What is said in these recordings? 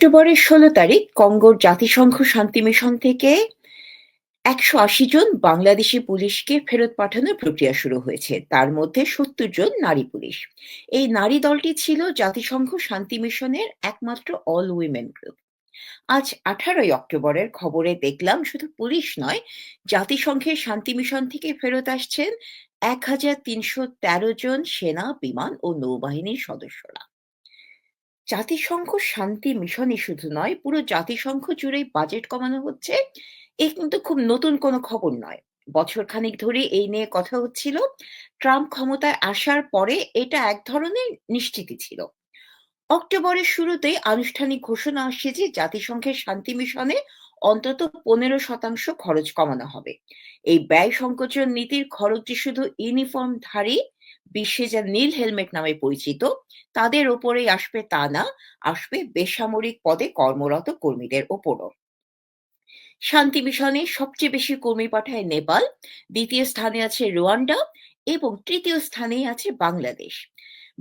অক্টোবরের ষোলো তারিখ কঙ্গোর জাতিসংঘ শান্তি মিশন থেকে একশো আশি জন বাংলাদেশি পুলিশকে ফেরত পাঠানোর প্রক্রিয়া শুরু হয়েছে। তার মধ্যে সত্তর জন নারী পুলিশ। এই নারী দলটি ছিল জাতিসংঘ শান্তি মিশনের একমাত্র অল উইমেন গ্রুপ। আজ আঠারোই অক্টোবরের খবরে দেখলাম শুধু পুলিশ নয় জাতিসংঘের শান্তি মিশন থেকে ফেরত আসছেন এক হাজার তিনশো তেরো জন সেনা, বিমান ও নৌবাহিনীর সদস্যরা। জাতিসংঘ শান্তি মিশনই শুধু নয়, পুরো জাতিসংঘ জুড়েই বাজেট কমানো হচ্ছে। এ কিন্তু খুব নতুন কোনো খবর নয়। বছর খানিক ধরে এই নিয়ে কথা হচ্ছিল। ট্রাম্প ক্ষমতায় আসার পরে এটা এক ধরনের নিশ্চিতি ছিল। অক্টোবরের শুরুতেই আনুষ্ঠানিক ঘোষণা আসছে যে জাতিসংঘের শান্তি মিশনে অন্তত পনেরো শতাংশ খরচ কমানো হবে। এই ব্যয় সংকোচন নীতির খরচ যে শুধু ইউনিফর্মধারী বিশ্বে যা নীল হেলমেট নামে পরিচিত, তাদের ওপরেই আসবে তা না আসবে বেসামরিক পদে কর্মরত কর্মীদের ওপরও। শান্তি মিশনে সবচেয়ে বেশি কর্মী পাঠায় নেপাল, দ্বিতীয় স্থানে আছে রুয়ান্ডা এবং তৃতীয় স্থানে আছে বাংলাদেশ।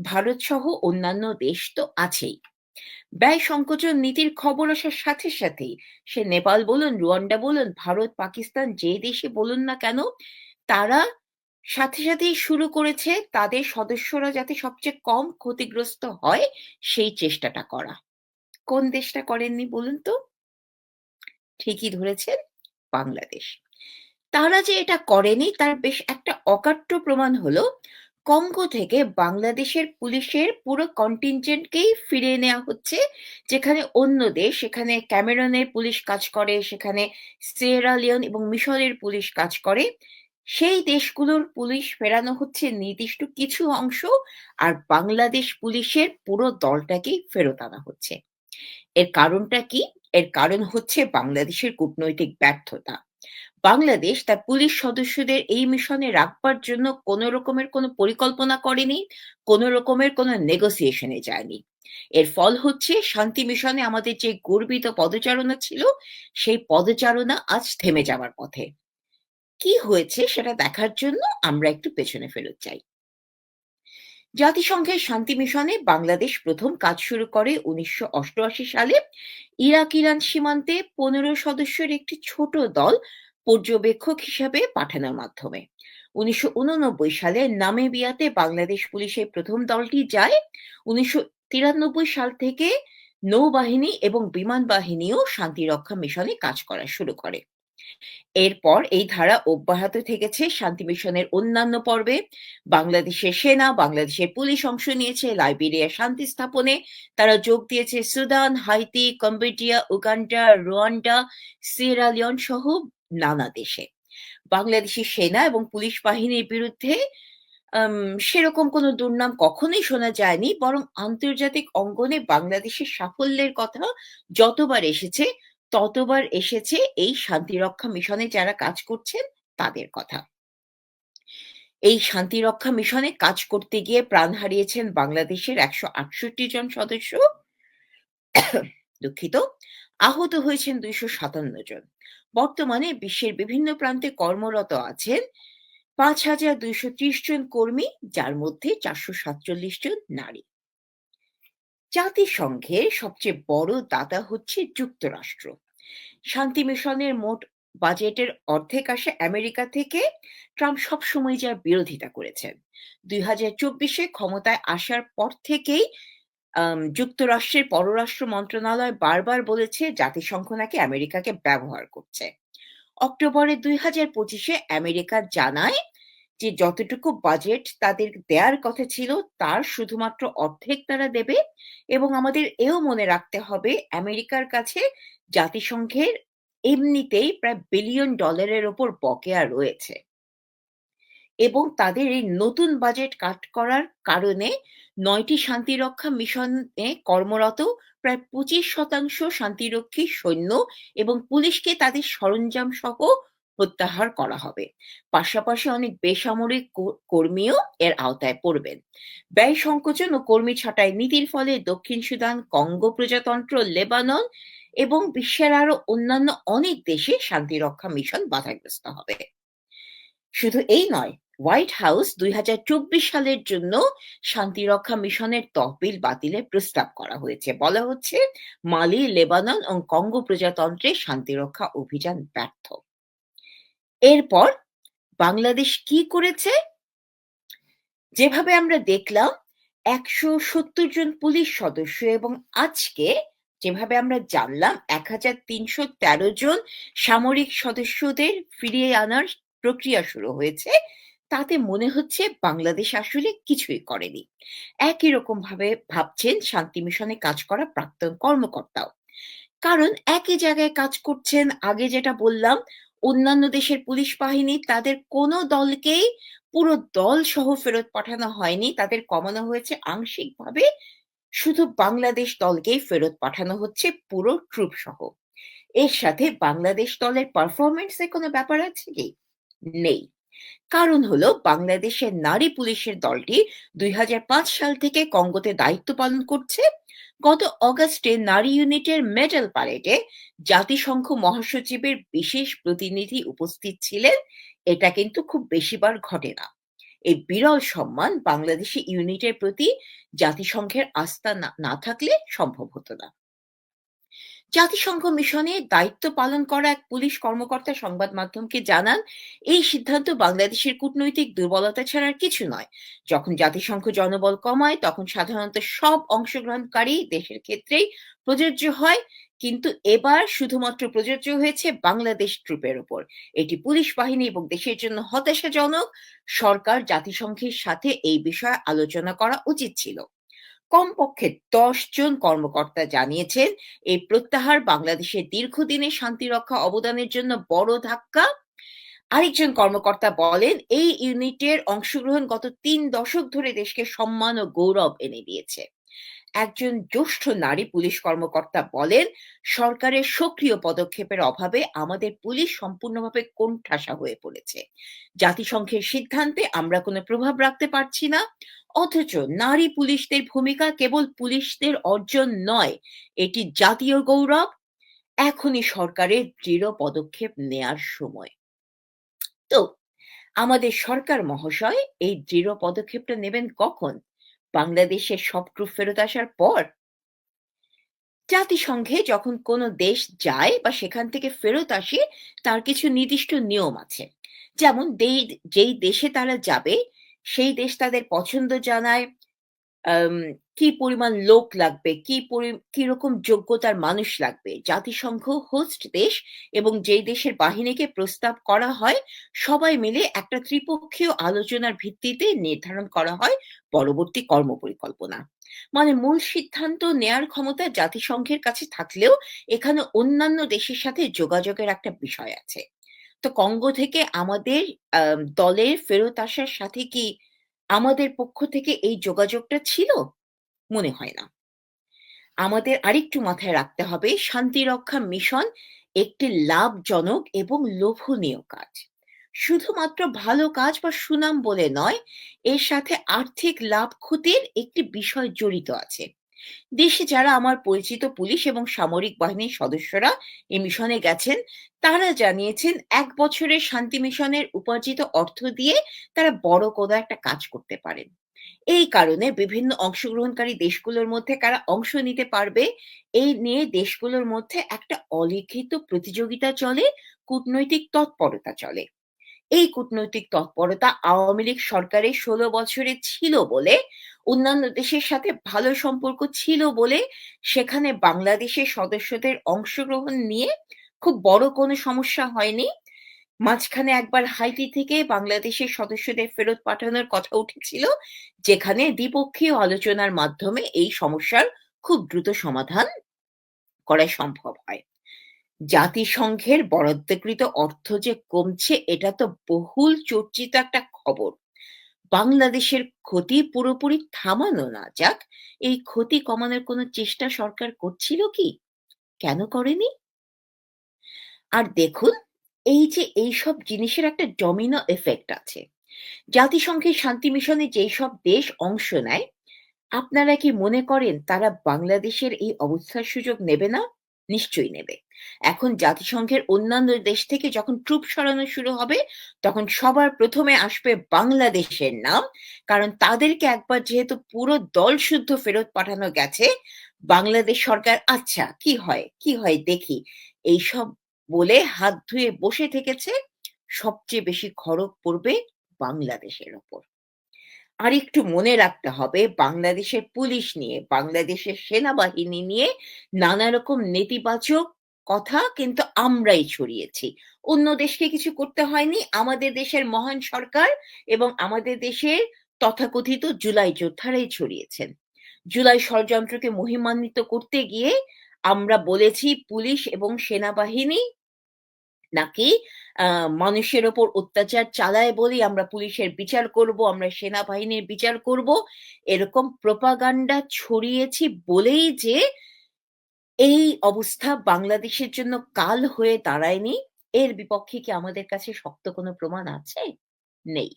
ভারত সহ অন্যান্য দেশ তো আছেই। ব্যয় সংকোচন নীতির খবর আসার সাথে সাথেই সে নেপাল বলুন, রুয়ান্ডা বলুন, ভারত, পাকিস্তান যে দেশে বলুন না কেন, তারা সাথে সাথেই শুরু করেছে তাদের সদস্যরা যাতে সবচেয়ে কম ক্ষতিগ্রস্ত হয় সেই চেষ্টাটা করা। কোন দেশটা করেননি বলুন তো? ঠিকই ধরেছেন, বাংলাদেশ। তারা যে এটা করেনি তার বেশ একটা অকাট্য প্রমাণ হলো, কঙ্গো থেকে বাংলাদেশের পুলিশের পুরো কন্টিনজেন্টকেই ফিরিয়ে নেওয়া হচ্ছে, যেখানে অন্য দেশ, সেখানে ক্যামেরনের পুলিশ কাজ করে, সেখানে সিয়েরা লিওন এবং মিশরের পুলিশ কাজ করে। সেই দেশগুলোর পুলিশ ফেরানো হচ্ছে নির্দিষ্ট কিছু অংশ আর বাংলাদেশ পুলিশের পুরো দলটাকেই ফেরত আনা হচ্ছে। এর কারণটা কি? এর কারণ হচ্ছে বাংলাদেশের কূটনৈতিক ব্যর্থতা। বাংলাদেশ তার পুলিশ সদস্যদের এই মিশনে রাখবার জন্য কোন রকমের কোনো পরিকল্পনা করেনি, কোন রকমের কোনো নেগোসিয়েশনে যায়নি। এর ফল হচ্ছে শান্তি মিশনে আমাদের যে গর্বিত পদচারণা ছিল, সেই পদচারণা আজ থেমে যাওয়ার পথে। কি হয়েছে সেটা দেখার জন্য আমরা একটু পেছনে ফেরত চাই জাতিসংঘের শান্তি মিশনে বাংলাদেশ প্রথম কাজ শুরু করে উনিশশো অষ্টআশি সালে। ইরাক, ইরান সীমান্তে পনেরো সদস্যের একটি ছোট দল পর্যবেক্ষক হিসাবে পাঠানোর মাধ্যমে। উনিশশো উননব্বই সালে নামেবিয়াতে বাংলাদেশ পুলিশের প্রথম দলটি যায়। উনিশশো তিরানব্বই সাল থেকে নৌবাহিনী এবং বিমান বাহিনীও শান্তিরক্ষা মিশনে কাজ করা শুরু করে। এরপর এই ধারা অব্যাহত থেকেছে শান্তি মিশনের অন্যান্য পর্বে। বাংলাদেশের সেনা, বাংলাদেশের পুলিশ অংশ নিয়েছে, লাইবেরিয়া শান্তি স্থাপনে তারা যোগ দিয়েছে Sudan, Haiti, Cambodia, Uganda, Rwanda Sierra Leone সহ নানা দেশে। বাংলাদেশের সেনা এবং পুলিশ বাহিনীর বিরুদ্ধে সেরকম কোনো দুর্নাম কখনোই শোনা যায়নি, বরং আন্তর্জাতিক অঙ্গনে বাংলাদেশের সাফল্যের কথা যতবার এসেছে ততবার এসেছে এই শান্তিরক্ষা মিশনে যারা কাজ করছেন তাদের কথা। এই শান্তিরক্ষা মিশনে কাজ করতে গিয়ে প্রাণ হারিয়েছেন বাংলাদেশের একশো আটষট্টি জন সদস্য। দুঃখিত। আহত হয়েছেন দুইশো সাতান্ন জন। বর্তমানে বিশ্বের বিভিন্ন প্রান্তে কর্মরত আছেন পাঁচ হাজার দুইশো ত্রিশ জন কর্মী, যার মধ্যে চারশো সাতচল্লিশ জন নারী। জাতিসংঘের সবচেয়ে বড় দাতা হচ্ছে যুক্তরাষ্ট্র। শান্তি মিশনের মোট বাজেটের অর্ধেক আসে আমেরিকা থেকে। ট্রাম্প সবসময় যার বিরোধিতা করেছেন। দুই হাজার চব্বিশে ক্ষমতায় আসার পর থেকেই যুক্তরাষ্ট্রের পররাষ্ট্র মন্ত্রণালয় বারবার বলেছে জাতিসংঘ নাকি আমেরিকাকে ব্যবহার করছে। অক্টোবরে দুই হাজার পঁচিশে আমেরিকা জানায় যে যতটুকু বাজেট তাদের দেয়ার কথা ছিল, তার শুধুমাত্র অর্ধেক তারা দেবে এবং আমাদের এও মনে রাখতে হবে আমেরিকার কাছে জাতিসংঘের এমনিতেই প্রায় বিলিয়ন ডলারের ওপর বকেয়া রয়েছে। এবং তাদের এই নতুন বাজেট কাট করার কারণে নয়টি শান্তিরক্ষা মিশনে কর্মরত প্রায় পঁচিশ শতাংশ শান্তিরক্ষী সৈন্য এবং পুলিশকে তাদের সরঞ্জাম সহ প্রত্যাহার করা হবে। পাশাপাশি অনেক বেসামরিক কর্মীও এর আওতায় পড়বেন। ব্যয় সংকোচন ও কর্মী ছাঁটাই নীতির ফলে দক্ষিণ সুদান, কঙ্গো প্রজাতন্ত্র, লেবানন এবং বিশ্বের আরও অন্যান্য অনেক দেশে শান্তিরক্ষা মিশন বাধাগ্রস্ত হবে। শুধু এই নয়, হোয়াইট হাউস দুই হাজার চব্বিশ সালের জন্য শান্তিরক্ষা মিশনের তহবিল বাতিলের প্রস্তাব করা হয়েছে। বলা হচ্ছে, মালি, লেবানন ও কঙ্গো প্রজাতন্ত্রে শান্তিরক্ষা অভিযান ব্যর্থ। এরপর বাংলাদেশ কি করেছে? যেভাবে আমরা দেখলাম, একশো সত্তর জন পুলিশ সদস্য এবং আজকে যেভাবে আমরা জানলাম এক হাজার তিনশো তেরো জন সামরিক সদস্যদের ফিরিয়ে আনার প্রক্রিয়া শুরু হয়েছে, তাতে মনে হচ্ছে বাংলাদেশ আসলে কিছুই করেনি। একই রকম ভাবে ভাবছেন শান্তি মিশনে কাজ করা প্রাক্তন কর্মকর্তাও। কারণ একই জায়গায় কাজ করছেন, আগে যেটা বললাম অন্যান্য দেশের পুলিশ বাহিনী তাদের কোনো দলকেই পুরো দল সহ ফেরত পাঠানো হয়নি। তাদের কমানো হয়েছে আংশিকভাবে শুধু বাংলাদেশ দলকেই ফেরত পাঠানো হচ্ছে পুরো ট্রুপ সহ। এর সাথে বাংলাদেশ দলের পারফরমেন্সে কোনো ব্যাপার আছে কি? নেই। কারণ হলো বাংলাদেশের নারী পুলিশের দলটি দুই হাজার পাঁচ সাল থেকে কঙ্গোতে দায়িত্ব পালন করছে। গত অগাস্টে নারী ইউনিটের মেডাল প্যারেডে জাতিসংঘ মহাসচিবের বিশেষ প্রতিনিধি উপস্থিত ছিলেন। এটা কিন্তু খুব বেশিবার ঘটে না। এই বিরল সম্মান বাংলাদেশি ইউনিটের প্রতি জাতিসংঘের আস্থা না থাকলে সম্ভব হতো না। জাতিসংঘ মিশনে দায়িত্ব পালন করা এক পুলিশ কর্মকর্তা সংবাদ মাধ্যমকে জানান, এই সিদ্ধান্ত বাংলাদেশের কূটনৈতিক দুর্বলতা ছাড়া কিছু নয়। যখন জাতিসংঘ জনবল কমায়, তখন সাধারণত সব অংশগ্রহণকারী দেশের ক্ষেত্রেই প্রযোজ্য হয়। কিন্তু এবার শুধুমাত্র প্রযোজ্য হয়েছে বাংলাদেশ ট্রুপের উপর। এটি পুলিশ বাহিনী এবং দেশের জন্য হতাশাজনক। সরকার জাতিসংঘের সাথে এই বিষয়ে আলোচনা করা উচিত ছিল। কমপক্ষে দশ জন কর্মকর্তা জানিয়েছেন, এই প্রত্যাহার বাংলাদেশের দীর্ঘদিনের শান্তিরক্ষা অবদানের জন্য বড় ধাক্কা। আরেকজন কর্মকর্তা বলেন, এই ইউনিটের অংশগ্রহণ গত তিন দশক ধরে দেশকে সম্মান ও গৌরব এনে দিয়েছে। একজন জ্যেষ্ঠ নারী পুলিশ কর্মকর্তা বলেন, সরকারের সক্রিয় পদক্ষেপের অভাবে আমাদের পুলিশ সম্পূর্ণভাবে কোণঠাসা হয়ে পড়েছে। জাতিসংঘের সিদ্ধান্তে আমরা কোনো প্রভাব রাখতে পারছি না। অথচ নারী পুলিশদের ভূমিকা কেবল পুলিশদের অর্জন নয়, এটি জাতীয় গৌরব। এখনই সরকারের দৃঢ় পদক্ষেপ নেয়ার সময়। তো, আমাদের সরকার মহাশয় এই দৃঢ় পদক্ষেপটা নেবেন কখন? বাংলাদেশের সব ট্রুপ ফেরত আসার পর? জাতিসংঘে যখন কোনো দেশ যায় বা সেখান থেকে ফেরত আসে, তার কিছু নির্দিষ্ট নিয়ম আছে। যেমন যেই দেশে তারা যাবে সেই দেশ তাদের পছন্দ জানায়। কি পরিমাণ লোক লাগবে, কি কীরকম যোগ্যতার মানুষ লাগবে। জাতিসংঘ হোস্ট দেশ এবং যেই দেশের বাহিনীকে প্রস্তাব করা হয়, সবাই মিলে একটা ত্রিপক্ষীয় আলোচনার ভিত্তিতে নির্ধারণ করা হয় পরবর্তী কর্মপরিকল্পনা। মানে মূল সিদ্ধান্ত নেয়ার ক্ষমতা জাতিসংঘের কাছে থাকলেও এখানে অন্যান্য দেশের সাথে যোগাযোগের একটা বিষয় আছে। তো কঙ্গো থেকে আমাদের দলের ফেরত আসার সাথে কি আমাদের পক্ষ থেকে এই যোগাযোগটা ছিল? মনে হয় না। আমাদের আরেকটু মাথায় রাখতে হবে শান্তিরক্ষা মিশন একটি লাভজনক এবং লোভনীয় কাজ। শুধুমাত্র ভালো কাজ বা সুনাম বলে নয়, এর সাথে আর্থিক লাভ ক্ষতির একটি বিষয় জড়িত আছে। দেশে যারা আমার পরিচিত পুলিশ এবং সামরিক বাহিনীর সদস্যরা এই মিশনে গেছেন, তারা জানিয়েছেন এক বছরের শান্তি মিশনের উপার্জিত অর্থ দিয়ে তারা বড় কোনো একটা কাজ করতে পারেন। এই কারণে বিভিন্ন অংশগ্রহণকারী দেশগুলোর মধ্যে কারা অংশ নিতে পারবে এই নিয়ে দেশগুলোর মধ্যে একটা অলিখিত প্রতিযোগিতা চলে, কূটনৈতিক তৎপরতা চলে। এই কূটনৈতিক তৎপরতা আওয়ামী লীগ সরকারের ষোলো বছরে ছিল বলে, অন্যান্য দেশের সাথে ভালো সম্পর্ক ছিল বলে, সেখানে বাংলাদেশের সদস্যদের অংশগ্রহণ নিয়ে খুব বড় কোনো সমস্যা হয়নি। মাঝখানে একবার হাইতি থেকে বাংলাদেশের সদস্যদের ফেরত পাঠানোর কথা উঠেছিল, যেখানে দ্বিপক্ষীয় আলোচনার মাধ্যমে এই সমস্যার খুব দ্রুত সমাধান করা সম্ভব হয়। জাতিসংঘের বরাদ্দকৃত অর্থ যে কমছে, এটা তো বহুল চর্চিত একটা খবর। বাংলাদেশের ক্ষতি পুরোপুরি থামানো না যাক, এই ক্ষতি কমানোর কোনো চেষ্টা সরকার করছিল কি? কেন করেনি? আর দেখুন, এই যে এইসব জিনিসের একটা ডমিনো এফেক্ট আছে। জাতিসংঘের শান্তি মিশনে যেই সব দেশ অংশ নেয়, আপনারা কি মনে করেন তারা বাংলাদেশের এই অবস্থার সুযোগ নেবে না? নিশ্চয়ই নেবে। এখন জাতিসংঘের অন্যান্য দেশ থেকে যখন ট্রুপ সরানো শুরু হবে, তখন সবার ১ম এ আসবে বাংলাদেশের নাম। কারণ তাদেরকে একবার যেহেতু পুরো দলসুদ্ধ ফেরত পাঠানো গেছে, বাংলাদেশ সরকার আচ্ছা কি হয়, কি হয় দেখি। এইসব বলে হাত ধুয়ে বসে থেকেছে। সবচেয়ে বেশি খড়গ পড়বে বাংলাদেশের ওপর। আরেকটু মনে রাখতে হবে বাংলাদেশের পুলিশ নিয়ে, বাংলাদেশের সেনাবাহিনী নিয়ে নানা রকম নেতিবাচক কথা কিন্তু আমরাই ছড়িয়েছি। অন্য দেশকে কিছু করতে হয়নি। আমাদের দেশের মহান সরকার এবং আমাদের দেশের তথাকথিত জুলাই যোদ্ধারাই ছড়িয়েছেন। জুলাই ষড়যন্ত্রকে মহিমান্বিত করতে গিয়ে আমরা বলেছি পুলিশ এবং সেনাবাহিনী নাকি মানুষের ওপর অত্যাচার চালায় বলেই আমরা পুলিশের বিচার করব, আমরা সেনাবাহিনীর বিচার করব। এরকম প্রপাগান্ডা ছড়িয়েছি বলেই যে এই অবস্থা বাংলাদেশের জন্য কাল হয়ে দাঁড়ায়নি, এর বিপক্ষে কি আমাদের কাছে শক্ত কোনো প্রমাণ আছে? নেই।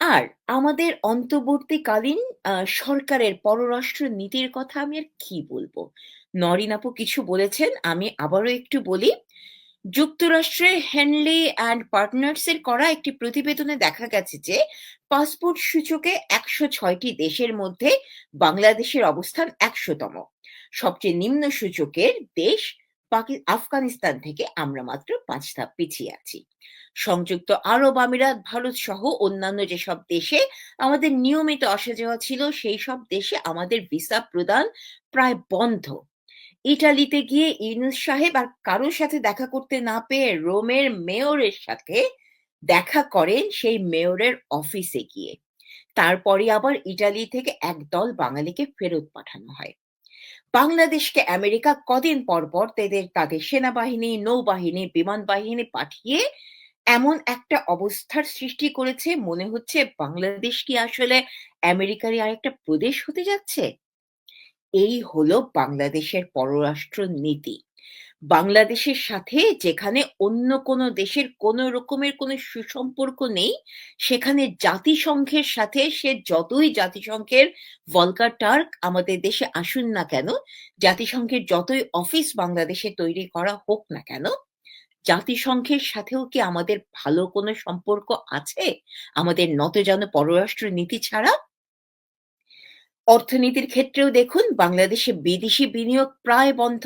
আর আমাদের অন্তর্বর্তীকালীন সরকারের পররাষ্ট্র নীতির কথা আমি আর কি বলব নরিন আপু কিছু বলেছেন, আমি আবারও একটু বলি। যুক্তরাষ্ট্রের হেনলি অ্যান্ড পার্টনার্স এর করা একটি প্রতিবেদনে দেখা গেছে যে পাসপোর্ট সূচকে একশো ছয়টি দেশের মধ্যে বাংলাদেশের অবস্থান ১০০ তম। সবচেয়ে নিম্ন সূচকের দেশ পাকি আফগানিস্তান থেকে আমরা মাত্র ৫ ধাপ পিছিয়ে আছি। সংযুক্ত আরব আমিরাত, ভারত সহ অন্যান্য যেসব দেশে আমাদের নিয়মিত আসা যাওয়া ছিল, সেই সব দেশে আমাদের ভিসা প্রদান প্রায় বন্ধ। ইটালিতে গিয়ে ইউনূস সাহেব আর কারোর সাথে দেখা করতে না পেয়ে রোমের মেয়রের সাথে দেখা করেন সেই মেয়রের অফিসে গিয়ে। তারপরে আবার ইটালি থেকে একদল বাঙালিকে ফেরত পাঠানো হয়। বাংলাদেশকে আমেরিকা কদিন পর, পর তাদের তাদের সেনাবাহিনী, নৌবাহিনী, বিমান বাহিনী পাঠিয়ে এমন একটা অবস্থার সৃষ্টি করেছে মনে হচ্ছে বাংলাদেশ কি আসলে আমেরিকারই আরেকটা প্রদেশ হতে যাচ্ছে? এই হলো বাংলাদেশের পররাষ্ট্র নীতি। বাংলাদেশের সাথে যেখানে অন্য কোনো দেশের কোনো রকমের কোনো সুসম্পর্ক নেই, সেখানে জাতিসংঘের সাথে সে যতই জাতিসংঘের ভলকার টার্ক আমাদের দেশে আসুন না কেন, জাতিসংঘের যতই অফিস বাংলাদেশে তৈরি করা হোক না কেন, জাতিসংঘের সাথেও কি আমাদের ভালো কোনো সম্পর্ক আছে? আমাদের নতজানু পররাষ্ট্র নীতি ছাড়া? অর্থনীতির ক্ষেত্রেও দেখুন বাংলাদেশে বিদেশি বিনিয়োগ প্রায় বন্ধ।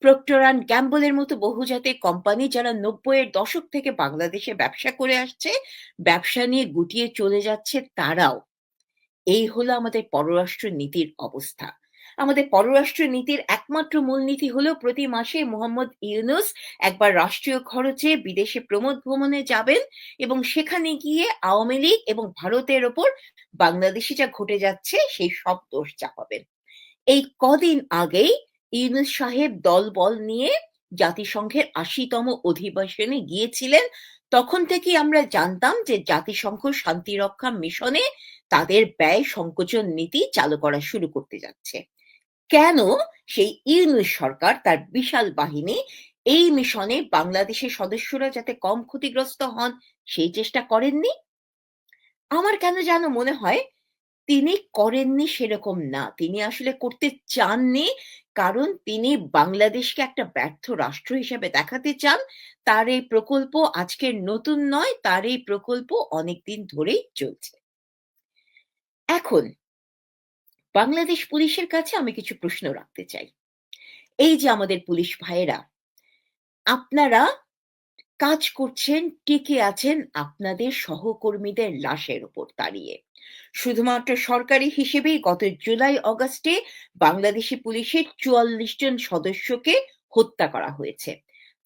প্রক্টর অ্যান্ড গ্যাম্বল এর মতো বহুজাতিক কোম্পানি যারা ৯০ এর দশক থেকে বাংলাদেশে ব্যবসা করে আসছে, ব্যবসা নিয়ে গুটিয়ে চলে যাচ্ছে তারাও। এই হলো আমাদের পররাষ্ট্র নীতির অবস্থা। আমাদের পররাষ্ট্র নীতির একমাত্র মূলনীতি হলো প্রতি মাসে মোহাম্মদ ইউনুস একবার রাষ্ট্রীয় খরচে বিদেশে প্রমোদ ভ্রমণে যাবেন এবং সেখানে গিয়ে আওয়ামী লীগ এবং ভারতের ওপর বাংলাদেশে যা ঘটে যাচ্ছে সেই সব দোষ চাপাবেন। এই কদিন আগেই ইউনুস সাহেব দলবল নিয়ে জাতিসংঘের ৮০ তম অধিবেশনে গিয়েছিলেন। তখন থেকেই আমরা জানতাম যে জাতিসংঘ শান্তিরক্ষা মিশনে তাদের ব্যয় সংকোচন নীতি চালু করা শুরু করতে যাচ্ছে। কেন সেই ইউনূস সরকার তার বিশাল বাহিনী এই মিশনে বাংলাদেশের সদস্যরা যাতে কম ক্ষতিগ্রস্ত হন সেই চেষ্টা করেননি? আমার কেন যেন মনে হয় তিনি করেননি সেরকম না। তিনি আসলে করতে চাননি। কারণ তিনি বাংলাদেশকে একটা ব্যর্থ রাষ্ট্র হিসেবে দেখাতে চান। তার এই প্রকল্প আজকের নতুন নয়, তার এই প্রকল্প অনেকদিন ধরেই চলছে। এখন বাংলাদেশ পুলিশের কাছে আমি কিছু প্রশ্ন রাখতে চাই। এই যে আমাদের পুলিশ ভাইয়েরা, আপনারা কাজ করছেন, টিকে আছেন আপনাদের সহকর্মীদের লাশের উপর দাঁড়িয়ে। শুধুমাত্র সরকারি হিসেবেই গত জুলাই অগাস্টে বাংলাদেশি পুলিশের ৪৪ জন সদস্যকে হত্যা করা হয়েছে।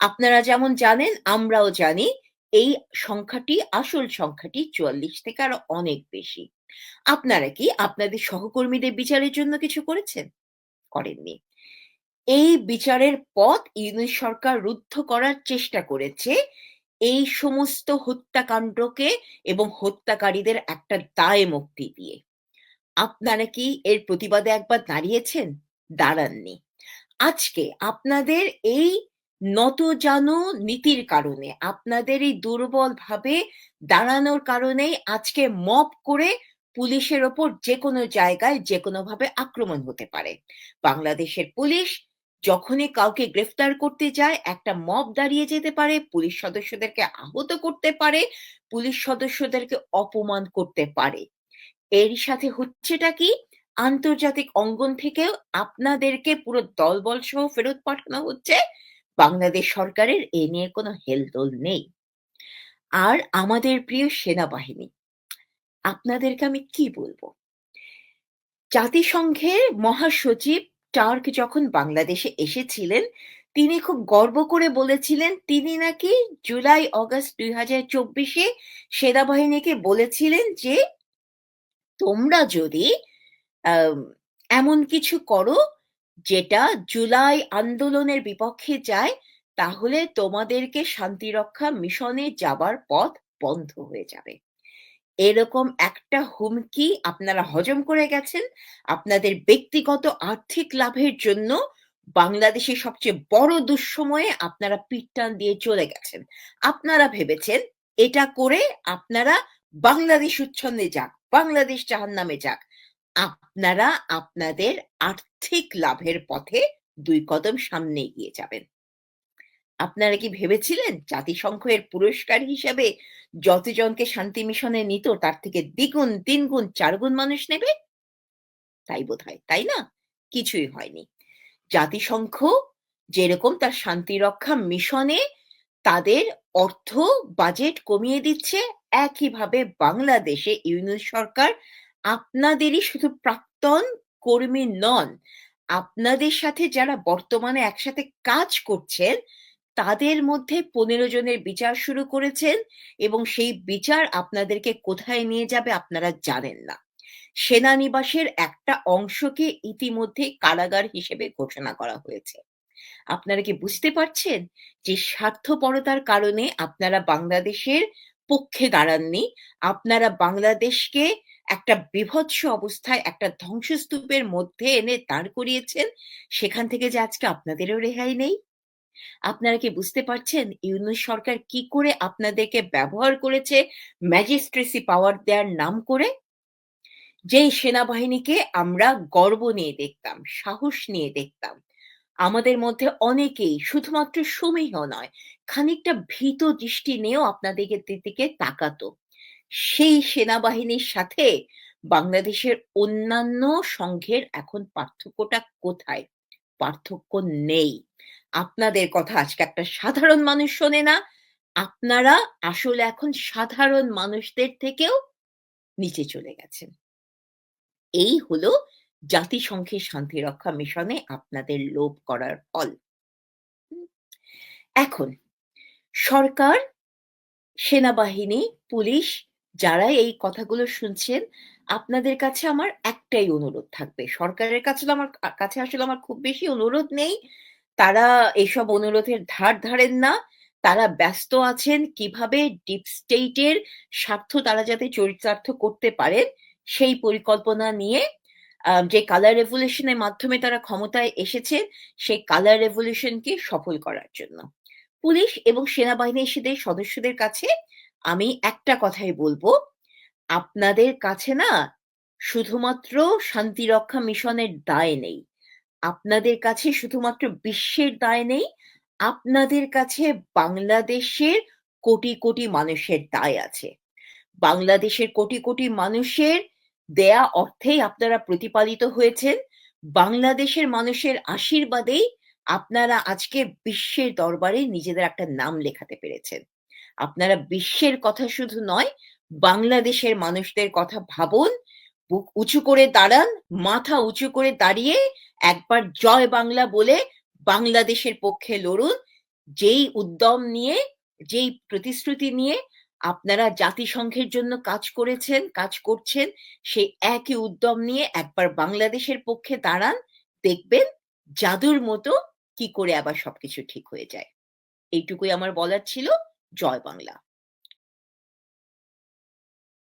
আপনারা যেমন জানেন আমরাও জানি এই সংখ্যাটি, আসল সংখ্যাটি ৪৪ থেকে আরও অনেক বেশি। আপনারা কি আপনাদের সহকর্মীদের বিচারের জন্য কিছু করেছেন? করেননি। এই বিচারের পথ ইউনূস সরকার রুদ্ধ করার চেষ্টা করেছে এই সমস্ত হত্যাকাণ্ডকে এবং হত্যাকারীদের একটা দায় মুক্তি দিয়ে। আপনারা কি এর প্রতিবাদে একবার দাঁড়িয়েছেন? দাঁড়াননি। আজকে আপনাদের এই নতজানু নীতির কারণে, আপনাদের এই দুর্বল ভাবে দাঁড়ানোর কারণেই আজকে মব করে পুলিশের ওপর যেকোনো জায়গায় যে কোনো যেকোনোভাবে আক্রমণ হতে পারে। বাংলাদেশের পুলিশ যখনই কাউকে গ্রেফতার করতে যায় একটা মব দাঁড়িয়ে যেতে পারে, পুলিশ সদস্যদেরকে আহত করতে পারে, পুলিশ সদস্যদেরকে অপমান করতে পারে। এরই সাথে হচ্ছেটা কি? আন্তর্জাতিক অঙ্গন থেকেও আপনাদেরকে পুরো দলবল সহ ফেরত পাঠানো হচ্ছে। বাংলাদেশ সরকারের এ নিয়ে কোনো হেলদোল নেই। আর আমাদের প্রিয় সেনাবাহিনী, আপনাদেরকে আমি কি বলব জাতিসংঘের মহাসচিব টার্ক যখন বাংলাদেশে এসেছিলেন, তিনি খুব গর্ব করে বলেছিলেন তিনি নাকি জুলাই, অগাস্ট ২০২৪ এ সেনাবাহিনীকে বলেছিলেন যে, "তোমরা যদি এমন কিছু করো যেটা জুলাই আন্দোলনের বিপক্ষে যায়, তাহলে তোমাদেরকে শান্তিরক্ষা মিশনে যাবার পথ বন্ধ হয়ে যাবে।" এরকম একটা হুমকি আপনারা হজম করে গেছেন। আপনাদের ব্যক্তিগত আর্থিক লাভের জন্য বাংলাদেশের সবচেয়ে বড় দুঃসময়ে আপনারা পিঠ টান দিয়ে চলে গেছেন। আপনারা ভেবেছেন এটা করে আপনারা বাংলাদেশ উচ্ছন্নে যাক, বাংলাদেশ জাহান্নামে যাক। আপনারা আপনাদের আর্থিক লাভের পথে দুই কদম সামনে এগিয়ে যাবেন। আপনারা কি ভেবেছিলেন জাতিসংঘ এর পুরস্কার হিসেবে যতজনকে শান্তি মিশনে নিত তার থেকে দ্বিগুণ, ৩ গুণ, ৪ গুণ মানুষ নেবে? তাই বোধ হয় তাই না? কিছুই হয়নি। জাতিসংঘ যেরকম তার শান্তিরক্ষা মিশনে তাদের অর্থ বাজেট কমিয়ে দিচ্ছে, একইভাবে বাংলাদেশে ইউনিয়ন সরকার আপনাদেরই শুধু প্রাক্তন কর্মী নন, আপনাদের সাথে যারা বর্তমানে একসাথে কাজ করছেন, তাদের মধ্যে ১৫ জনের বিচার শুরু করেছেন এবং সেই বিচার আপনাদেরকে কোথায় নিয়ে যাবে আপনারা জানেন না। সেনানিবাসের একটা অংশকে ইতিমধ্যে কারাগার হিসেবে ঘোষণা করা হয়েছে। আপনারা কি বুঝতে পারছেন যে স্বার্থপরতার কারণে আপনারা বাংলাদেশের পক্ষে দাঁড়াননি। আপনারা বাংলাদেশকে একটা বীভৎস অবস্থায় একটা ধ্বংসস্তূপের মধ্যে এনে দাঁড় করিয়েছেন, সেখান থেকে যে আজকে আপনাদেরও রেহাই নেই। আপনারা কি বুঝতে পারছেন ইউনূস সরকার কি করে আপনাদেরকে ব্যবহার করেছে ম্যাজিস্ট্রেসি পাওয়ার দেয়ার নাম করে? যেই সেনাবাহিনীকে আমরা গর্ব নিয়ে দেখতাম, সাহস নিয়ে দেখতাম। আমাদের মধ্যে অনেকেই শুধুমাত্র সমীহ নয়, খানিকটা ভীত দৃষ্টি নিয়েও আপনাদের দিকে তাকাতো। সেই সেনাবাহিনীর সাথে বাংলাদেশের অন্যান্য সংঘের এখন পার্থক্যটা কোথায়? পার্থক্য নেই। আপনাদের কথা আজকে একটা সাধারণ মানুষ শোনে না। আপনারা আসলে এখন সাধারণ মানুষদের থেকেও নিচে চলে গেছেন। এই হলো জাতিসংঘের শান্তিরক্ষা মিশনে আপনাদের লোভ করার ফল। এখন সরকার, সেনাবাহিনী, পুলিশ যারা এই কথাগুলো শুনছেন, আপনাদের কাছে আমার একটাই অনুরোধ থাকবে। সরকারের কাছে আমার কাছে আসলে আমার খুব বেশি অনুরোধ নেই। তারা এসব অনুরোধের ধার ধারেন না। তারা ব্যস্ত আছেন কীভাবে ডিপ স্টেট এর স্বার্থ তারা যাতে চরিতার্থ করতে পারেন, সেই পরিকল্পনা নিয়ে যে কালার রেভলিউশন এর মাধ্যমে তারা ক্ষমতায় এসেছে, সেই কালার রেভলিউশন কে সফল করার জন্য। পুলিশ এবং সেনাবাহিনীর সদস্যদের কাছে আমি একটা কথাই বলব আপনাদের কাছে না শুধুমাত্র শান্তিরক্ষা মিশনের দায় নেই। আপনাদের কাছে শুধুমাত্র বিশ্বের দায় নেই, আপনাদের কাছে বাংলাদেশের কোটি, কোটি মানুষের দায় আছে। বাংলাদেশের কোটি, কোটি মানুষের দেয়া অর্থেই আপনারা প্রতিপালিত হয়েছেন। বাংলাদেশের মানুষের আশীর্বাদেই আপনারা আজকে বিশ্বের দরবারে নিজেদের একটা নাম লেখাতে পেরেছেন। আপনারা বিশ্বের কথা শুধু নয়, বাংলাদেশের মানুষদের কথা ভাবুন, বুক উঁচু করে দাঁড়ান, মাথা উঁচু করে দাঁড়িয়ে একবার জয় বাংলা বলে বাংলাদেশের পক্ষে লড়ুন। যেই উদ্যম নিয়ে, যেই প্রতিশ্রুতি নিয়ে আপনারা জাতিসংঘের জন্য কাজ করেছেন, কাজ করছেন, সেই একই উদ্যম নিয়ে একবার বাংলাদেশের পক্ষে দাঁড়ান। দেখবেন জাদুর মতো কি করে আবার সবকিছু ঠিক হয়ে যায়। এইটুকুই আমার বলার ছিল। জয় বাংলা।